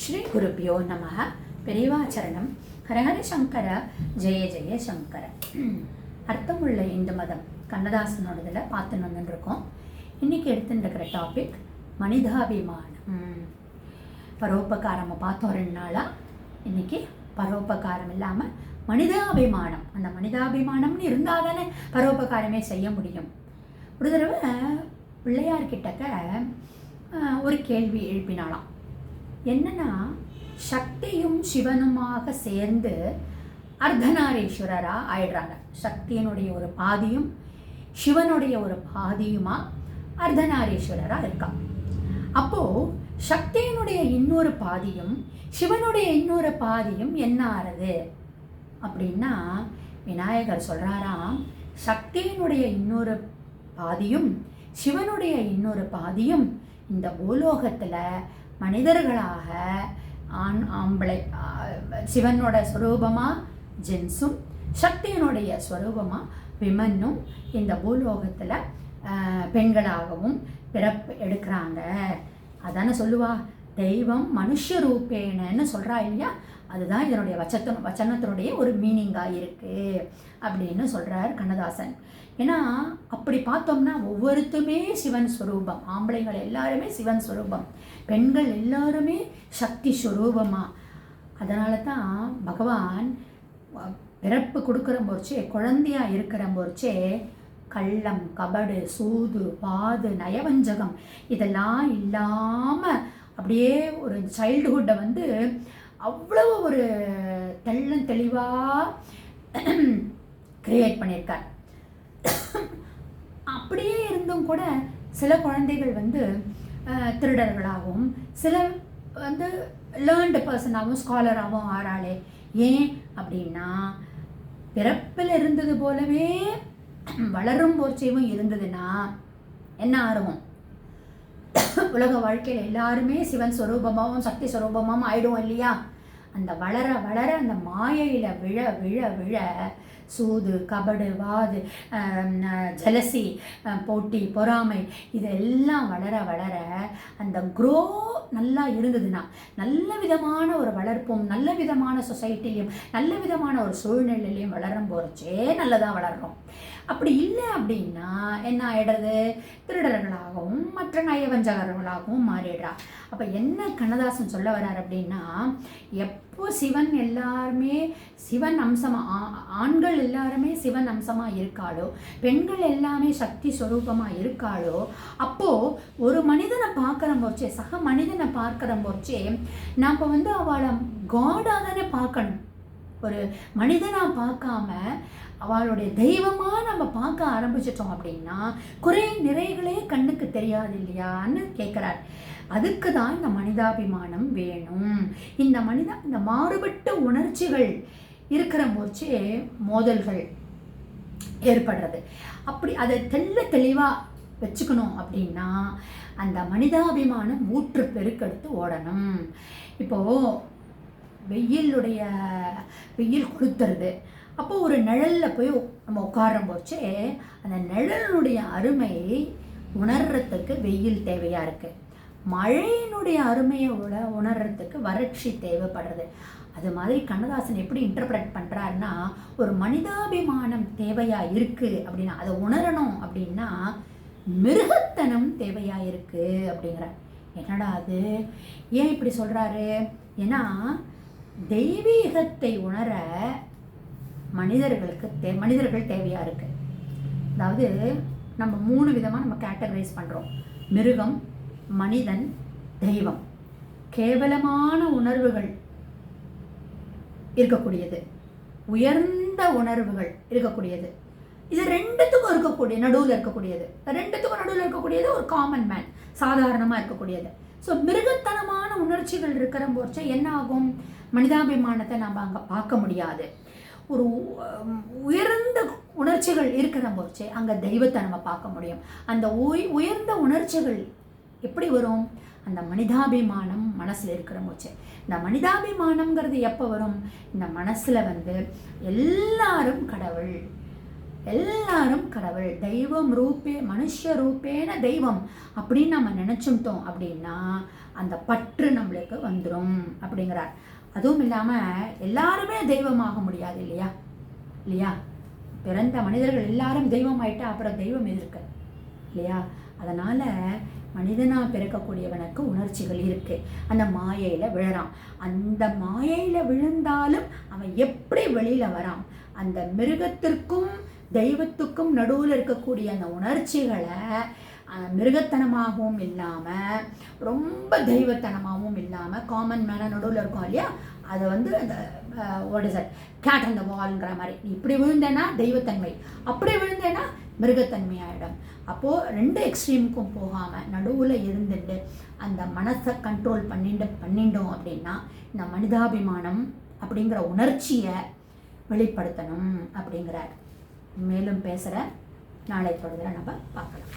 ஸ்ரீ குருப்பியோ நம பெரியவாச்சரணம் ஹரஹர சங்கர. ஜெய ஜெய சங்கர. அர்த்தமுள்ள இந்து மதம் கண்ணதாசனோடதில் பார்த்துன்னு வந்துட்டுருக்கோம் இன்றைக்கி எடுத்துட்டுருக்கிற டாபிக் மனிதாபிமானம். பரோபகாரம் பார்த்தோம் ரெண்டு நாளாக இன்றைக்கி பரோபகாரம் இல்லாமல் மனிதாபிமானம். அந்த மனிதாபிமானம்னு இருந்தால் தானே பரோபகாரமே செய்ய முடியும். ஒரு தடவை பிள்ளையார்கிட்டக்க ஒரு கேள்வி எழுப்பினாலாம் என்னன்னா சக்தியும் சிவனுமாக சேர்ந்து அர்த்தநாரீஸ்வரராக ஆயிடுறாங்க. சக்தியினுடைய ஒரு பாதியும் சிவனுடைய ஒரு பாதியுமா அர்த்தநாரீஸ்வரராக இருக்கா. அப்போது சக்தியினுடைய இன்னொரு பாதியும் சிவனுடைய இன்னொரு பாதியும் என்ன ஆறுது? அப்படின்னா விநாயகர் சொல்கிறாராம் சக்தியினுடைய இன்னொரு பாதியும் சிவனுடைய இன்னொரு பாதியும் இந்த பூலோகத்தில் மனிதர்களாக ஆண் ஆம்பளை சிவனோட ஸ்வரூபமாக ஜென்ஸும் சக்தியினுடைய ஸ்வரூபமாக விமன்னும் இந்த பூலோகத்தில் பெண்களாகவும் பிறப்பு எடுக்கிறாங்க. அதானே சொல்லுவா? தெய்வம் மனுஷ ரூபேனன்னு சொல்றா இல்லையா? அதுதான் இதனுடைய வச்சத்த வச்சனத்தினுடைய ஒரு மீனிங்காக இருக்குது அப்படின்னு சொல்கிறார் கண்ணதாசன். ஏன்னா அப்படி பார்த்தோம்னா ஒவ்வொருத்துமே சிவன் ஸ்வரூபம் ஆம்பளைங்கள் எல்லாருமே சிவன் ஸ்வரூபம் பெண்கள் எல்லாருமே சக்தி ஸ்வரூபமாக அதனால தான் பகவான் பிறப்பு கொடுக்குற போர்ச்சே குழந்தையாக இருக்கிற போர்ச்சே கள்ளம் கபடு சூது பாது நயவஞ்சகம் இதெல்லாம் இல்லாமல் அப்படியே ஒரு சைல்டுஹுட்டை வந்து அவ்வளவு ஒரு தெள்ளம் தெளிவாக கிரியேட் பண்ணியிருக்கார். அப்படியே இருந்தும் கூட சில குழந்தைகள் வந்து திருடர்களாகவும் சில வந்து லேர்ன்டு பர்சனாகவும் ஸ்காலராகவும் ஆறாளே. ஏன் அப்படின்னா பிறப்பில் இருந்தது போலவே வளரும் போர்ச்சையும் இருந்ததுன்னா என்ன ஆர்வம்? உலக வாழ்க்கையில் எல்லாருமே சிவன் ஸ்வரூபமாகவும் சக்தி ஸ்வரூபமாகவும் ஆயிடும் இல்லையா? அந்த வளர வளர அந்த மாயையில் விழ விழ விழ சூது கபடு வாது ஜலசி போட்டி பொறாமை இதெல்லாம் வளர வளர அந்த க்ரோ நல்லா இருந்ததுன்னா நல்ல விதமான ஒரு வளர்ப்பும் நல்ல விதமான சொசைட்டியும் நல்ல விதமான ஒரு சூழ்நிலையிலையும் வளரும் போகிறச்சே நல்லதாக வளர்றோம். அப்படி இல்லை அப்படின்னா என்ன ஆகிடுறது திருடர்களாகவும் மற்ற நயவஞ்சகர்களாகவும் மாறிடுறா. அப்போ என்ன கண்ணதாசன் சொல்ல வர்றார் அப்படின்னா எப் எப்போ சிவன் எல்லாருமே சிவன் அம்சமாக ஆண்கள் எல்லாருமே சிவன் அம்சமாக இருக்காளோ பெண்கள் எல்லாமே சக்தி ஸ்வரூபமாக இருக்காளோ அப்போது ஒரு மனிதனை பார்க்குற போச்சே சக மனிதனை பார்க்குற போச்சே நாம் வந்து அவளை காடாக தானே பார்க்கணும். ஒரு மனிதனாக பார்க்காம அவளுடைய தெய்வமாக நம்ம பார்க்க ஆரம்பிச்சிட்டோம் அப்படின்னா குறை நிறைகளே கண்ணுக்கு தெரியாது இல்லையான்னு கேட்குறார் அதுக்கு தான் இந்த மனிதாபிமானம் வேணும். இந்த மனித இந்த மாறுபட்ட உணர்ச்சிகள் இருக்கிற போச்சு மோதல்கள் ஏற்படுறது. அப்படி அதை தெள்ள தெளிவாக வச்சுக்கணும் அப்படின்னா அந்த மனிதாபிமானம் ஊற்று பெருக்கெடுத்து ஓடணும். இப்போது வெயிலுடைய வெயில் கொளுத்துறது. அப்போ ஒரு நிழலில் போய் நம்ம உட்காரம் போச்சு அந்த நிழலுடைய அருமை உணர்றதுக்கு வெயில் தேவையாக இருக்குது மழையினுடைய அருமையை உண உணர்றதுக்கு வறட்சி தேவைப்படுறது. அது மாதிரி கண்ணதாசன் எப்படி இன்டர்பிரட் பண்ணுறாருன்னா ஒரு மனிதாபிமானம் தேவையாக இருக்குது அப்படின்னா அதை உணரணும் அப்படின்னா மிருகத்தனம் தேவையாக இருக்குது அப்படிங்கிறார். என்னடா அது? ஏன் இப்படி சொல்கிறாரு ஏன்னா தெய்வீகத்தை உணர மனிதர்களுக்கு தே மனிதர்கள் தேவையாக இருக்கு? அதாவது நம்ம மூணு விதமாக நம்ம கேட்டகரைஸ் பண்ணுறோம் மிருகம் மனிதன் தெய்வம். கேவலமான உணர்வுகள் இருக்கக்கூடியது. உயர்ந்த உணர்வுகள் இருக்கக்கூடியது. இது ரெண்டுத்துக்கும் இருக்கக்கூடிய நடுவில் இருக்கக்கூடியது. ரெண்டுத்துக்கும் நடுவில் இருக்கக்கூடியது ஒரு காமன் மேன் சாதாரணமாக இருக்கக்கூடியது. ஸோ மிருகத்தனமான உணர்ச்சிகள் இருக்கிற போச்ச என்ன ஆகும் மனிதாபிமானத்தை நாம் அங்கே பார்க்க முடியாது. ஒரு உயர்ந்த உணர்ச்சிகள் இருக்கிற போச்சே அங்கே தெய்வத்தை நம்ம பார்க்க முடியும். அந்த உய் உயர்ந்த உணர்ச்சிகள் எப்படி வரும்? அந்த மனிதாபிமானம் மனசில் இருக்கிற போச்சு. இந்த மனிதாபிமானம்ங்கிறது எப்போ வரும்? இந்த மனசில் வந்து எல்லாரும் கடவுள். எல்லாரும் கடவுள் தெய்வம் ரூபே மனுஷ ரூபேன தெய்வம் அப்படின்னு நம்ம நினச்சிட்டோம் அப்படின்னா அந்த பற்று நம்மளுக்கு வந்துடும் அப்படிங்கிறார். அதுவும் இல்லாமல் எல்லாருமே தெய்வமாக முடியாது இல்லையா? இல்லையா? பிறந்த மனிதர்கள் எல்லாரும் தெய்வம் ஆயிட்டா அப்புறம் தெய்வம் எதிர்க்கு? இல்லையா? அதனால் மனிதனாக பிறக்கக்கூடியவனுக்கு உணர்ச்சிகள் இருக்கு. அந்த மாயையில் விழறான். அந்த மாயையில் விழுந்தாலும் அவன் எப்படி வெளியில் வரான்? அந்த மிருகத்திற்கும் தெய்வத்துக்கும் நடுவில் இருக்கக்கூடிய அந்த உணர்ச்சிகளை மிருகத்தனமாகவும் இல்லாமல் ரொம்ப தெய்வத்தனமாகவும் இல்லாமல் காமன் மேன நடுவில் இருக்கும் இல்லையா? அதை வந்து அந்த வாட் இஸ் அட் கேட் அந்த வால்ங்கிற மாதிரி. இப்படி விழுந்தேன்னா தெய்வத்தன்மை. அப்படி விழுந்தேன்னா மிருகத்தன்மை ஆகிடும் அப்போது ரெண்டு எக்ஸ்ட்ரீமுக்கும் போகாமல் நடுவில் இருந்துட்டு அந்த மனசை கண்ட்ரோல் பண்ணிட்டு பண்ணிட்டோம் அப்படின்னா இந்த மனிதாபிமானம் அப்படிங்கிற உணர்ச்சியை வெளிப்படுத்தணும் அப்படிங்கிறார். மேலும் பேசுகிற நாளை தொடர்ந்து நம்ம பார்க்கலாம்.